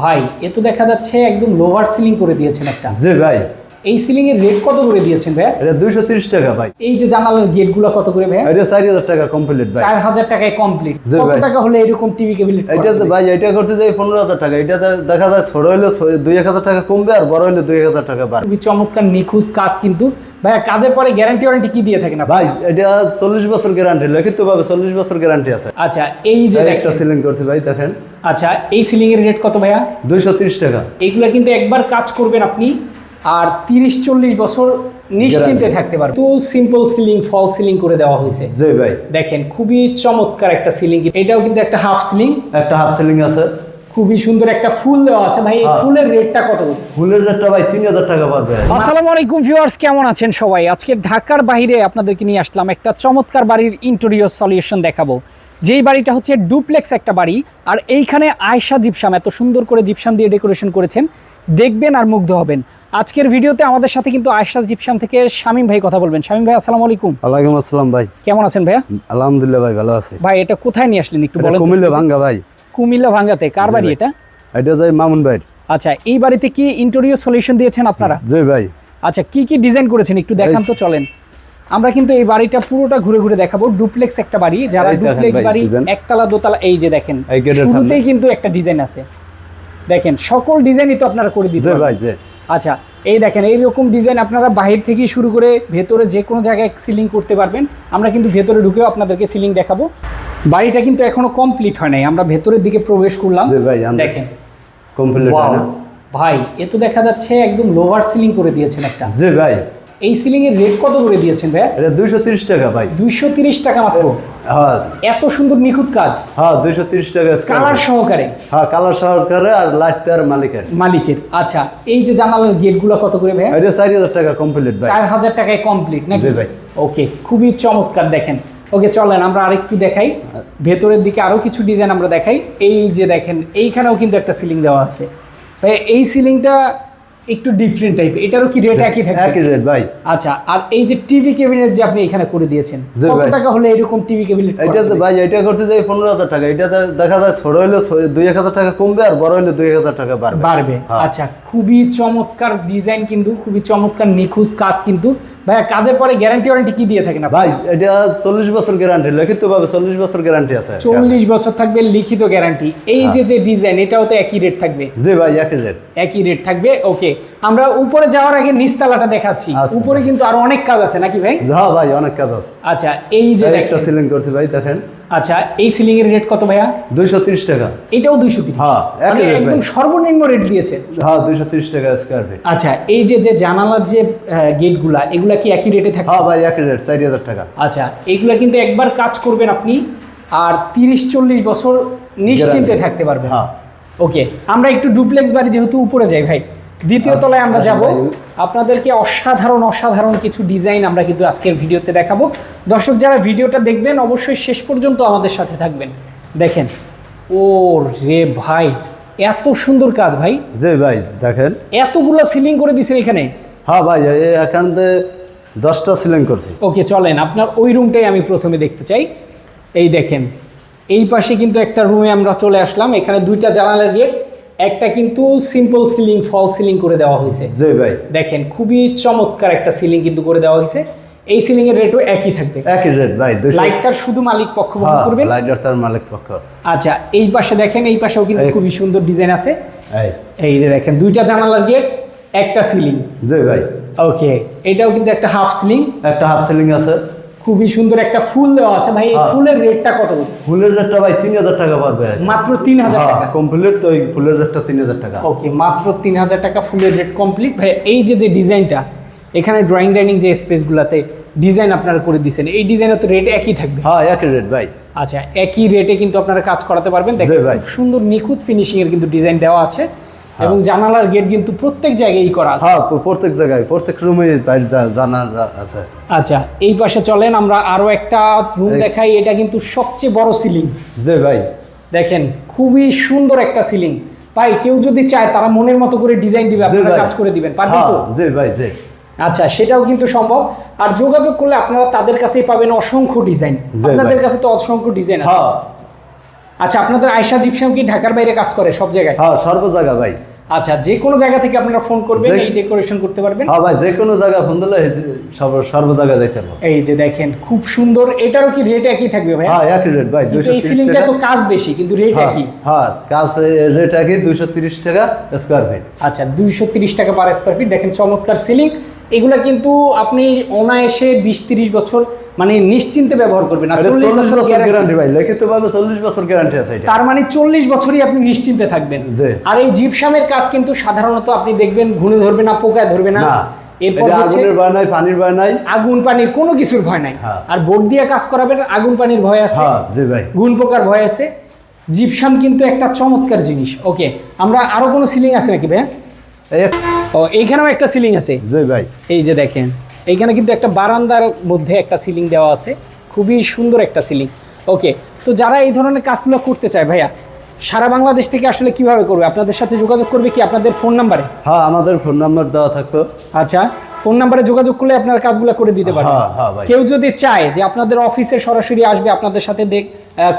ভাই এ তো দেখা যাচ্ছে একদম লোভার সিলিং করে দিয়েছেন একটা। জি ভাই। এই সিলিং এর রেট কত করে দিয়েছেন ভাই? এটা দুইশো তিরিশ টাকা ভাই। এই যে জানালার গেটগুলো কত করে ভাই? এটা চারি হাজার টাকা কমপ্লিট ভাই। চার হাজার টাকায় কমপ্লিট কত টাকা হলে এরকম টিভি কেবিল এটা তো ভাই এটা করছে যে পনেরো হাজার টাকা। এটা দেখা যায় ছোট হলে এক হাজার টাকা কমবে আর বড় হলে দুই এক হাজার টাকা বাড়বে। খুবই চমৎকার নিখুঁত কাজ কিন্তু ভাইয়া কাজের পরে গ্যারান্টি ওয়ারেন্টি কি দিয়ে থাকেন আপনি? ভাই এটা চল্লিশ বছর গ্যারান্টি লিখিত ভাবে চল্লিশ বছর গ্যারান্টি আছে। আচ্ছা এই যে একটা সিলিং করছি ভাই দেখেন। আচ্ছা এই সিলিং এর রেট কত ভাইয়া? দুইশো তিরিশ টাকা। এইগুলা কিন্তু একবার কাজ করবেন আপনি আর তিরিশ চল্লিশ বছর নিশ্চিন্তে। থাকতে পারবেন। তো সিম্পল সিলিং ফল সিলিং করে দেওয়া হয়েছে। জি ভাই। দেখেন খুবই চমৎকার একটা সিলিং এটাও কিন্তু একটা হাফ সিলিং একটা হাফ সিলিং আছে। খুবই সুন্দর একটা ফুল দেওয়া আছে। ভাই এই হ্যাঁ। ফুলের রেটটা কত? ফুলের রেটটা ভাই তিন হাজার টাকা পারবে আসসালামু আলাইকুম ভিউয়ার্স কেমন আছেন সবাই? আজকে ঢাকার বাইরে আপনাদেরকে নিয়ে আসলাম একটা চমৎকার বাড়ির ইন্টেরিয়র সলিউশন দেখাবো। যেই বাড়িটা হচ্ছে ডুপ্লেক্স একটা বাড়ি আর এইখানে আয়শা জিপসাম এত সুন্দর করে জিপসাম দিয়ে ডেকোরেশন করেছেন। দেখবেন আর মুগ্ধ হবেন। আজকের ভিডিওতে আমাদের সাথে কিন্তু আয়শা জিপসাম থেকে শামীম ভাই কথা বলবেন। শামীম ভাই আসসালামু আলাইকুম। ওয়ালাইকুম আসসালাম ভাই। কেমন আছেন ভাইয়া? আলহামদুলিল্লাহ ভাই ভালো আছে। ভাই এটা কোথায় নিয়ে আসলেন একটু বলেন কুমিল্লা ভাঙ্গা ভাই। কুমিল্লা ভাঙ্গাতে কার বাড়ি এটা? এটা যায় মামুন ভাই আচ্ছা এই বাড়িতে কি ইন্টেরিয়র সলিউশন দিয়েছেন আপনারা? জি ভাই। আচ্ছা কি কি ডিজাইন করেছেন? একটু দেখান তো চলেন। আমরা কিন্তু এই বাড়িটা পুরোটা ঘুরে ঘুরে দেখাবো। ডুপ্লেক্স একটা বাড়ি যারা ডুপ্লেক্স বাড়ি একতলা দোতলা এই যে দেখেন। শুরুতেই কিন্তু একটা ডিজাইন আছে। দেখেন সকল ডিজাইনই তো আপনারা করে দিচ্ছেন ভাই আচ্ছা এই দেখেন এইরকম ডিজাইন আপনারা বাহির থেকে শুরু করে ভেতরে যে কোনো জায়গায় সিলিং করতে পারবেন। আমরা কিন্তু ভেতরে ঢুকেও আপনাদেরকে সিলিং দেখাবো। বাড়িটা কিন্তু এখনও কমপ্লিট হয় নাই আমরা ভেতরের দিকে প্রবেশ করলাম। দেখেন। কমপ্লিট! ভাই এ তো দেখা যাচ্ছে একদম লোভার সিলিং করে দিয়েছেন একটা। জি ভাই। এই সিলিং এর রেট কত করে দিয়েছেন ভাইয়া? এটা দুইশো তিরিশ টাকা ভাই। দুইশো তিরিশ টাকা মাত্র? হ্যাঁ। এত সুন্দর নিখুঁত কাজ। হ্যাঁ দুইশো তিরিশ টাকা square কালার সহকারে? হ্যাঁ কালার সহকারে আর লাইট তার মালিকের। মালিকের। আচ্ছা এই যে জানালার গেটগুলো কত করে ভাই এটা চারি হাজার টাকা কমপ্লিট ভাই। চার হাজার টাকায় কমপ্লিট নাকি? ভাই। ওকে খুবই চমৎকার দেখেন। ওকে চলেন আমরা আরেকটু দেখাই। ভেতরের দিকে আরও কিছু ডিজাইন আমরা দেখাই। এই যে দেখেন এইখানেও কিন্তু একটা সিলিং দেওয়া আছে। ভাই এই সিলিংটা একটু ডিফারেন্ট টাইপ এটারও কি রেট একই থাকে একই রেট ভাই। আচ্ছা আর এই যে টিভি ক্যাবিনেট যে আপনি এখানে করে দিয়েছেন কত টাকা হলে এরকম টিভি ক্যাবিনেট এটা তো ভাই এটা করছে যে পনেরো হাজার টাকা। এটা দেখা যায় ছোট হলে ছ- দুই এক হাজার টাকা কমবে আর বড় হলে দুই এক হাজার টাকা বাড়বে। বাড়বে। হ্যাঁ। আচ্ছা খুবই চমৎকার ডিজাইন কিন্তু খুবই চমৎকার নিখুঁত কাজ কিন্তু ভাইয়া কাজের পরে গ্যারান্টি ওয়ারেন্টি কি দিয়ে থাকেন ভাই এটা চল্লিশ বছর গ্যারান্টি লিখিত ভাবে চল্লিশ বছর গ্যারান্টি আছে। চল্লিশ বছর থাকবে লিখিত গ্যারান্টি এই যে যে ডিজাইন এটাও তো একই রেট থাকবে? জি ভাই একই রেট একই রেট থাকবে ওকে আমরা উপরে যাওয়ার আগে নিচতলাটা দেখাচ্ছি। আচ্ছা। উপরে কিন্তু আরও অনেক কাজ আছে নাকি ভাই? হ্যাঁ ভাই অনেক কাজ আছে। আচ্ছা এই যে একটা সিলিং করছি ভাই দেখেন। আচ্ছা এই সিলিং এর রেট কত ভাইয়া? দুইশো তিরিশ টাকা। এটাও দুইশো তিরিশ। হ্যাঁ একদম সর্বনিম্ন রেট দিয়েছে। হ্যাঁ দুইশো তিরিশ টাকা স্কোয়ার ফিট আচ্ছা এই যে যে জানালার যে গেটগুলা এগুলা কি একই রেটে থাকছে? হ্যাঁ ভাই একই রেট চারি হাজার টাকা। আচ্ছা এইগুলা কিন্তু একবার কাজ করবেন আপনি আর তিরিশ চল্লিশ বছর নিশ্চিন্তে। থাকতে পারবেন। হ্যাঁ। ওকে আমরা একটু ডুপ্লেক্স বাড়ি যেহেতু উপরে যাই ভাই দ্বিতীয় তলায় আমরা যাব। আপনাদেরকে অসাধারণ অসাধারণ কিছু ডিজাইন আমরা কিন্তু আজকের ভিডিওতে দেখাবো। দর্শক যারা ভিডিওটা দেখবেন অবশ্যই শেষ পর্যন্ত আমাদের সাথে থাকবেন। দেখেন ও রে ভাই এত সুন্দর কাজ ভাই। জি ভাই দেখেন। এতগুলো সিলিং করে দিছেন এখানে। হ্যাঁ ভাই এখান থেকে দশটা সিলিং করছি। ওকে চলেন আপনার ওই রুমটাই আমি প্রথমে দেখতে চাই। এই দেখেন এই পাশে কিন্তু একটা রুমে আমরা চলে আসলাম। এখানে দুইটা জানালার গেট একটা কিন্তু সিম্পল সিলিং ফল সিলিং করে দেওয়া হয়েছে। জি ভাই। দেখেন খুবই চমৎকার একটা সিলিং কিন্তু করে দেওয়া হয়েছে। এই সিলিং এর রেটও একই থাকবে। একই রেট ভাই লাইটটার শুধু মালিক পক্ষ বহন হ্যাঁ করবেন। লাইটার তার মালিক পক্ষ। আচ্ছা এই পাশে দেখেন এই পাশেও কিন্তু খুবই সুন্দর ডিজাইন আছে। এই। এই যে দেখেন দুইটা জানালার গেট একটা সিলিং জি ভাই। ওকে এটাও কিন্তু একটা হাফ সিলিং একটা হাফ সিলিং আছে। খুবই সুন্দর একটা ফুল দেওয়া আছে। ভাই এই হ্যাঁ। ফুলের রেটটা কত? ফুলের রেটটা ভাই তিন হাজার টাকা পারবে মাত্র তিন হাজার টাকা। কমপ্লিট তো ওই ফুলের রেটটা তিন হাজার টাকা। ওকে মাত্র তিন হাজার টাকা ফুলের রেট কমপ্লিট ভাই এই যে যে ডিজাইনটা এখানে ড্রয়িং ডাইনিং যে স্পেসগুলোতে ডিজাইন আপনারা করে দিচ্ছেন এই ডিজাইনের তো রেট একই থাকবে। হ্যাঁ একই রেট ভাই। আচ্ছা একই রেটে কিন্তু আপনারা কাজ করাতে পারবেন। দেখেন। সুন্দর নিখুঁত ফিনিশিং এর কিন্তু ডিজাইন দেওয়া আছে। এবং জানালার গেট কিন্তু প্রত্যেক জায়গায় করা আছে। হ্যাঁ প্রত্যেক জায়গায় প্রত্যেক রুমে বাইরে যা- আছে। আচ্ছা এই পাশে চলেন আমরা আরও একটা রুম দেখাই এটা কিন্তু সবচেয়ে বড় সিলিং জি ভাই। দেখেন খুবই সুন্দর একটা সিলিং ভাই কেউ যদি চায় তারা মনের মতো করে ডিজাইন দিবে আপনারা কাজ করে দিবেন পারবেন হ্যাঁ তো জি ভাই জি। আচ্ছা সেটাও কিন্তু সম্ভব। আর যোগাযোগ করলে আপনারা তাদের কাছেই পাবেন অসংখ্য ডিজাইন আপনাদের কাছে তো অসংখ্য ডিজাইন আছে। হ্যাঁ। আচ্ছা আপনাদের আয়সা জিপসাম কি ঢাকার বাইরে কাজ করে সব জায়গায়? হ্যাঁ সর্ব জায়গা ভাই। আচ্ছা যে কোনো জায়গা থেকে আপনারা ফোন করবেন এই ডেকোরেশন করতে পারবেন। হ্যাঁ ভাই যে কোনো জায়গা ফোন দিলে সব সর্ব জায়গায় যাইতে পারব এই যে দেখেন খুব সুন্দর। এটারও কি রেট একই থাকবে ভাই হ্যাঁ একই রেট ভাই কিন্তু দুইশো এই সিলিংটা তো কাজ বেশি কিন্তু রেট হ্যাঁ একই। হ্যাঁ কাজ রেট একই দুইশো তিরিশ টাকা স্কোয়ার ফিট আচ্ছা দুইশো তিরিশ টাকা পার স্কোয়ার ফিট দেখেন চমৎকার সিলিং এগুলা কিন্তু আপনি অনায়াসে বিশ তিরিশ বছর মানে নিশ্চিন্তে ব্যবহার করবেন। চল্লিশ বছর বছর গ্যারান্টি ভাই লিখিত চল্লিশ বছর গ্যারান্টি আছে তার মানে চল্লিশ বছরই আপনি নিশ্চিন্তে থাকবেন। আর এই জিপসামের কাজ কিন্তু সাধারণত আপনি দেখবেন ঘুরে ধরবে না পোকায় ধরবে না। না। এরপর আগুনের ভয় নাই পানির ভয় নাই। আগুন পানির কোনো কিছুর ভয় নাই। হ্যাঁ। আর বোর্ড দিয়ে কাজ করাবেন আগুন পানির ভয় আছে। হ্যাঁ জি ভাই। গুণ পোকার ভয় আছে। জিপসাম কিন্তু একটা চমৎকার জিনিস। ওকে আমরা আরও কোনো সিলিং আছে নাকি ভাই ও এইখানেও একটা সিলিং আছে। জি ভাই। এই যে দেখেন। এইখানে কিন্তু একটা বারান্দার মধ্যে একটা সিলিং দেওয়া আছে। খুবই সুন্দর একটা সিলিং ওকে তো যারা এই ধরনের কাজগুলো করতে চায় ভাইয়া সারা বাংলাদেশ থেকে আসলে কীভাবে করবে? আপনাদের সাথে যোগাযোগ করবে কি আপনাদের ফোন নাম্বারে হ্যাঁ আমাদের ফোন নাম্বার দেওয়া থাকতো। আচ্ছা ফোন নাম্বারে যোগাযোগ করলে আপনার কাজগুলো করে দিতে পারবেন। হ্যাঁ, হ্যাঁ। কেউ যদি চায় যে আপনাদের অফিসে সরাসরি আসবে আপনাদের সাথে দেখ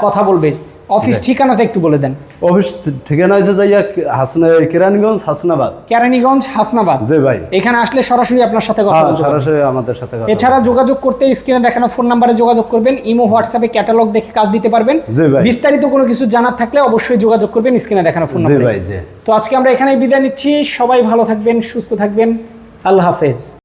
কথা বলবে অফিস ঠিকানাটা একটু বলে দেন। অফিস ঠিকানা হয়েছে যাইয়া হাসনা কেরানীগঞ্জ হাসনাবাদ। কেরানীগঞ্জ হাসনাবাদ। জি ভাই। এখানে আসলে সরাসরি আপনার সাথে কথা হ্যাঁ বলতে পারবে। সরাসরি আমাদের সাথে কথা এছাড়া যোগাযোগ করতে স্ক্রিনে দেখানো ফোন নাম্বারে যোগাযোগ করবেন ইমো হোয়াটসঅ্যাপে ক্যাটালগ দেখে কাজ দিতে পারবেন। জি ভাই। বিস্তারিত কোনো কিছু জানার থাকলে অবশ্যই যোগাযোগ করবেন স্ক্রিনে দেখানো ফোন নম্বরে। জি ভাই জি। তো আজকে আমরা এখানেই বিদায় নিচ্ছি। সবাই ভালো থাকবেন সুস্থ থাকবেন। আল্লাহ হাফেজ।